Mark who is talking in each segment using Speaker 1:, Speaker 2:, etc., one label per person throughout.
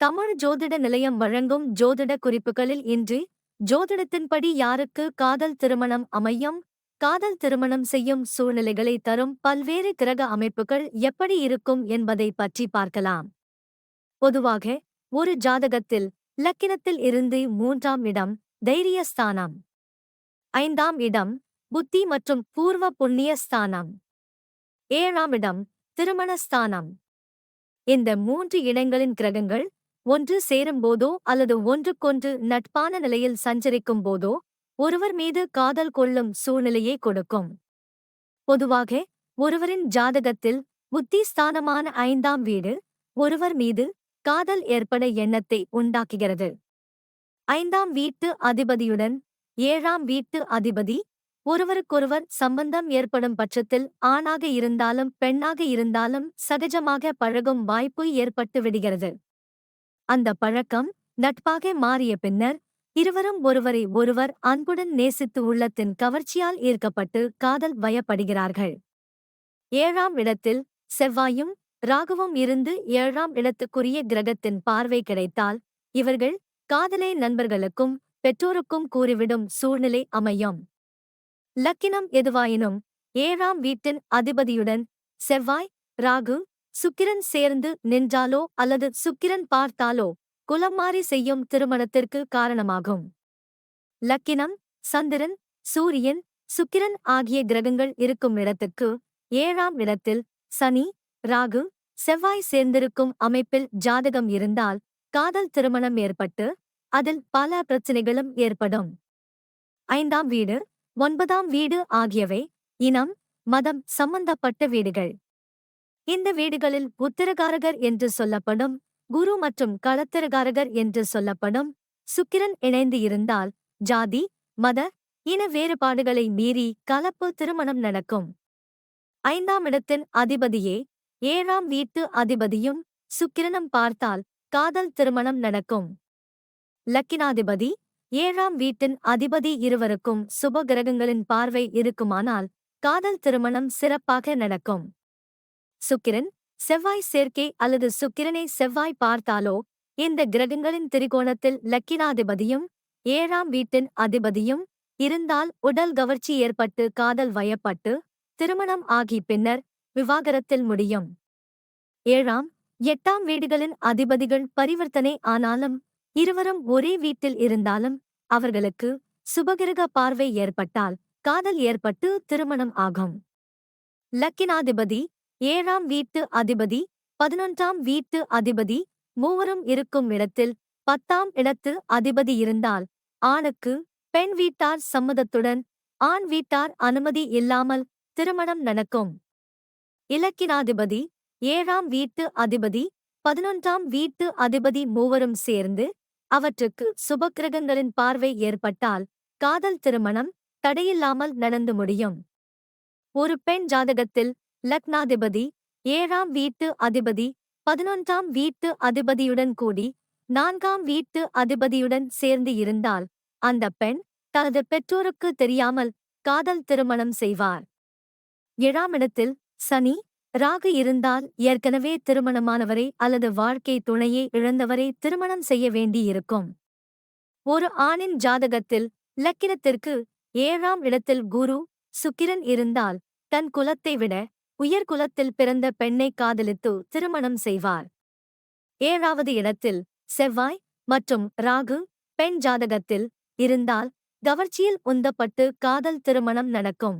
Speaker 1: தமிழ் ஜோதிட நிலையம் வழங்கும் ஜோதிட குறிப்புகளில் இன்று ஜோதிடத்தின்படி யாருக்கு காதல் திருமணம் அமையும் காதல் திருமணம் செய்யும் சூழ்நிலைகளை தரும் பல்வேறு கிரக அமைப்புகள் எப்படி இருக்கும் என்பதை பற்றி பார்க்கலாம். பொதுவாக ஒரு ஜாதகத்தில் லக்கினத்தில் இருந்து மூன்றாம் இடம் தைரியஸ்தானம் ஐந்தாம் இடம் புத்தி மற்றும் பூர்வ புண்ணிய ஸ்தானம் ஏழாம் இடம் திருமண ஸ்தானம். இந்த மூன்று இடங்களின் கிரகங்கள் ஒன்று சேரும்போதோ அல்லது ஒன்றுக்கொன்று நட்பான நிலையில் சஞ்சரிக்கும் போதோ ஒருவர் மீது காதல் கொள்ளும் சூழ்நிலையை கொடுக்கும். பொதுவாக ஒருவரின் ஜாதகத்தில் புத்தி ஸ்தானமான ஐந்தாம் வீடு ஒருவர் மீது காதல் ஏற்பட எண்ணத்தை உண்டாக்குகிறது. ஐந்தாம் வீட்டு அதிபதியுடன் ஏழாம் வீட்டு அதிபதி ஒருவருக்கொருவர் சம்பந்தம் ஏற்படும் பட்சத்தில் ஆணாக இருந்தாலும் பெண்ணாக இருந்தாலும் சகஜமாக பழகும் வாய்ப்பு ஏற்பட்டு விடுகிறது. அந்த பழக்கம் நட்பாக மாறிய பின்னர் இருவரும் ஒருவரை ஒருவர் அன்புடன் நேசித்து உள்ளத்தின் கவர்ச்சியால் ஈர்க்கப்பட்டு காதல் வயப்படுகிறார்கள். ஏழாம் இடத்தில் செவ்வாயும் ராகுவும் இருந்து ஏழாம் இடத்துக்குரிய கிரகத்தின் பார்வை கிடைத்தால் இவர்கள் காதலை நண்பர்களுக்கும் பெற்றோருக்கும் கூறிவிடும் சூழ்நிலை அமையும். லக்கினம் எதுவாயினும் ஏழாம் வீட்டின் அதிபதியுடன் செவ்வாய் ராகு சுக்கிரன் சேர்ந்து நின்றாலோ அல்லது சுக்கிரன் பார்த்தாலோ குலம் மாறி செய்யும் திருமணத்திற்கு காரணமாகும். லக்கினம் சந்திரன் சூரியன் சுக்கிரன் ஆகிய கிரகங்கள் இருக்கும் இடத்துக்கு ஏழாம் இடத்தில் சனி ராகு செவ்வாய் சேர்ந்திருக்கும் அமைப்பில் ஜாதகம் இருந்தால் காதல் திருமணம் ஏற்பட்டு அதில் பல பிரச்சனைகளும் ஏற்படும். ஐந்தாம் வீடு ஒன்பதாம் வீடு ஆகியவை இனம் மதம் சம்பந்தப்பட்ட வீடுகள். இந்த வீடுகளில் உத்திரகாரகர் என்று சொல்லப்படும் குரு மற்றும் களத்திரகாரகர் என்று சொல்லப்படும் சுக்கிரன் இணைந்து இருந்தால் ஜாதி மத இன வேறுபாடுகளை மீறி கலப்பு திருமணம் நடக்கும். ஐந்தாம் இடத்தின் அதிபதியே ஏழாம் வீட்டு அதிபதியும் சுக்கிரனம் பார்த்தால் காதல் திருமணம் நடக்கும். லக்கினாதிபதி ஏழாம் வீட்டின் அதிபதி இருவருக்கும் சுப கிரகங்களின் பார்வை இருக்குமானால் காதல் திருமணம் சிறப்பாக நடக்கும். சுக்கிரன் செவ்வாய் சேர்க்கை அல்லது சுக்கிரனை செவ்வாய் பார்த்தாலோ இந்த கிரகங்களின் திரிகோணத்தில் லக்கினாதிபதியும் ஏழாம் வீட்டின் அதிபதியும் இருந்தால் உடல் கவர்ச்சி ஏற்பட்டு காதல் வயப்பட்டு திருமணம் ஆகி பின்னர் விவாகரத்தில் முடியும். ஏழாம் எட்டாம் வீடுகளின் அதிபதிகள் பரிவர்த்தனை ஆனாலும் இருவரும் ஒரே வீட்டில் இருந்தாலும் அவர்களுக்கு சுபகிரக பார்வை ஏற்பட்டால் காதல் ஏற்பட்டு திருமணம் ஆகும். லக்கினாதிபதி ஏழாம் வீட்டு அதிபதி பதினொன்றாம் வீட்டு அதிபதி மூவரும் இருக்கும் இடத்தில் பத்தாம் இடத்து அதிபதி இருந்தால் ஆணுக்கு பெண் வீட்டார் சம்மதத்துடன் ஆண் வீட்டார் அனுமதி இல்லாமல் திருமணம் நடக்கும். இலக்கினாதிபதி ஏழாம் வீட்டு அதிபதி பதினொன்றாம் வீட்டு அதிபதி மூவரும் சேர்ந்து அவற்றுக்கு சுபக்கிரகங்களின் பார்வை ஏற்பட்டால் காதல் திருமணம் தடையில்லாமல் நடந்து முடியும். ஒரு பெண் ஜாதகத்தில் லக்னாதிபதி ஏழாம் வீட்டு அதிபதி பதினொன்றாம் வீட்டு அதிபதியுடன் கூடி நான்காம் வீட்டு அதிபதியுடன் சேர்ந்து இருந்தால் அந்த பெண் தனது பெற்றோருக்கு தெரியாமல் காதல் திருமணம் செய்வார். ஏழாம் இடத்தில் சனி ராகு இருந்தால் ஏற்கனவே திருமணமானவரை அல்லது வாழ்க்கை துணையை இழந்தவரை திருமணம் செய்ய வேண்டியிருக்கும். ஒரு ஆணின் ஜாதகத்தில் லக்கினத்திற்கு ஏழாம் இடத்தில் குரு சுக்கிரன் இருந்தால் தன் குலத்தை விட உயர்குலத்தில் பிறந்த பெண்ணை காதலித்து திருமணம் செய்வார். ஏழாவது இடத்தில் செவ்வாய் மற்றும் ராகு பெண் ஜாதகத்தில் இருந்தால் கவர்ச்சியில் உந்தப்பட்டு காதல் திருமணம் நடக்கும்.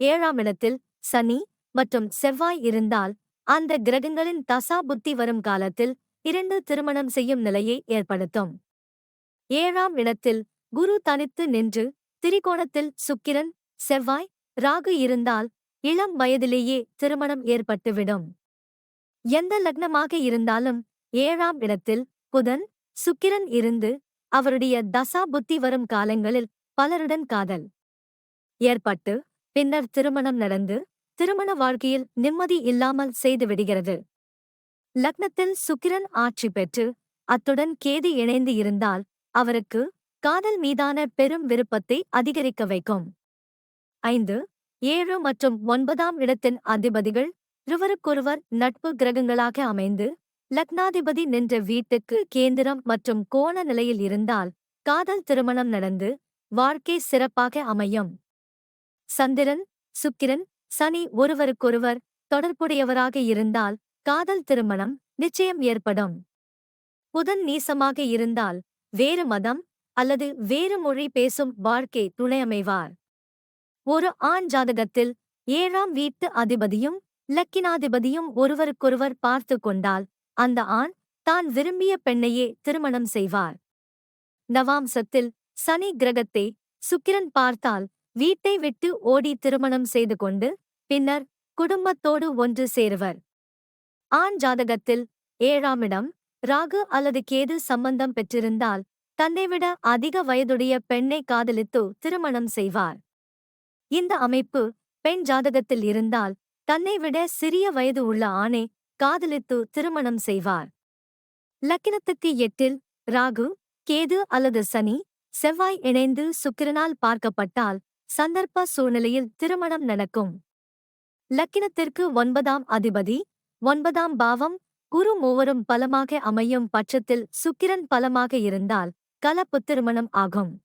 Speaker 1: ஏழாம் இடத்தில் சனி மற்றும் செவ்வாய் இருந்தால் அந்த கிரகங்களின் தசா புத்தி வரும் காலத்தில் இரண்டு திருமணம் செய்யும் நிலையை ஏற்படுத்தும். ஏழாம் இடத்தில் குரு தனித்து நின்று திரிகோணத்தில் சுக்கிரன் செவ்வாய் ராகு இருந்தால் இளம் வயதிலேயே திருமணம் ஏற்பட்டுவிடும். எந்த லக்னமாக இருந்தாலும் ஏழாம் இடத்தில் புதன் சுக்கிரன் இருந்து அவருடைய தசா புத்தி வரும் காலங்களில் பலருடன் காதல் ஏற்பட்டு பின்னர் திருமணம் நடந்து திருமண வாழ்க்கையில் நிம்மதி இல்லாமல் செய்துவிடுகிறது லக்னத்தில் சுக்கிரன் ஆட்சி பெற்று அத்துடன் கேது இணைந்து இருந்தால் அவருக்கு காதல் மீதான பெரும் விருப்பத்தை அதிகரிக்க வைக்கும். ஐந்து ஏழு மற்றும் ஒன்பதாம் இடத்தின் அதிபதிகள் இருவருக்கொருவர் நட்பு கிரகங்களாக அமைந்து லக்னாதிபதி நின்ற வீட்டுக்கு கேந்திரம் மற்றும் கோண நிலையில் இருந்தால் காதல் திருமணம் நடந்து வாழ்க்கை சிறப்பாக அமையும். சந்திரன் சுக்கிரன் சனி ஒருவருக்கொருவர் தொடர்புடையவராக இருந்தால் காதல் திருமணம் நிச்சயம் ஏற்படும். புதன் நீசமாக இருந்தால் வேறு மதம் அல்லது வேறு மொழி பேசும் வாழ்க்கை துணையமைவார் ஒரு ஆண் ஜாதகத்தில் ஏழாம் வீட்டு அதிபதியும் லக்கினாதிபதியும் ஒருவருக்கொருவர் பார்த்து கொண்டால் அந்த ஆண் தான் விரும்பிய பெண்ணையே திருமணம் செய்வார். நவாம்சத்தில் சனி கிரகத்தை சுக்கிரன் பார்த்தால் வீட்டை விட்டு ஓடி திருமணம் செய்து கொண்டு பின்னர் குடும்பத்தோடு ஒன்று சேருவர். ஆண் ஜாதகத்தில் ஏழாம் இடம் ராகு அல்லது கேது சம்பந்தம் பெற்றிருந்தால் தன்னைவிட அதிக வயதுடைய பெண்ணை காதலித்து திருமணம் செய்வார். இந்த அமைப்பு பெண் ஜாதகத்தில் இருந்தால் தன்னை விட சிறிய வயது உள்ள ஆணை காதலித்து திருமணம் செய்வார். லக்கினத்துக்கு எட்டில் ராகு கேது அல்லது சனி செவ்வாய் இணைந்து சுக்கிரனால் பார்க்கப்பட்டால் சந்தர்ப்ப சூழ்நிலையில் திருமணம் நடக்கும். லக்கினத்திற்கு ஒன்பதாம் அதிபதி ஒன்பதாம் பாவம் குரு மூவரும் பலமாக அமையும் பட்சத்தில் சுக்கிரன் பலமாக இருந்தால் கலப்பு திருமணம் ஆகும்.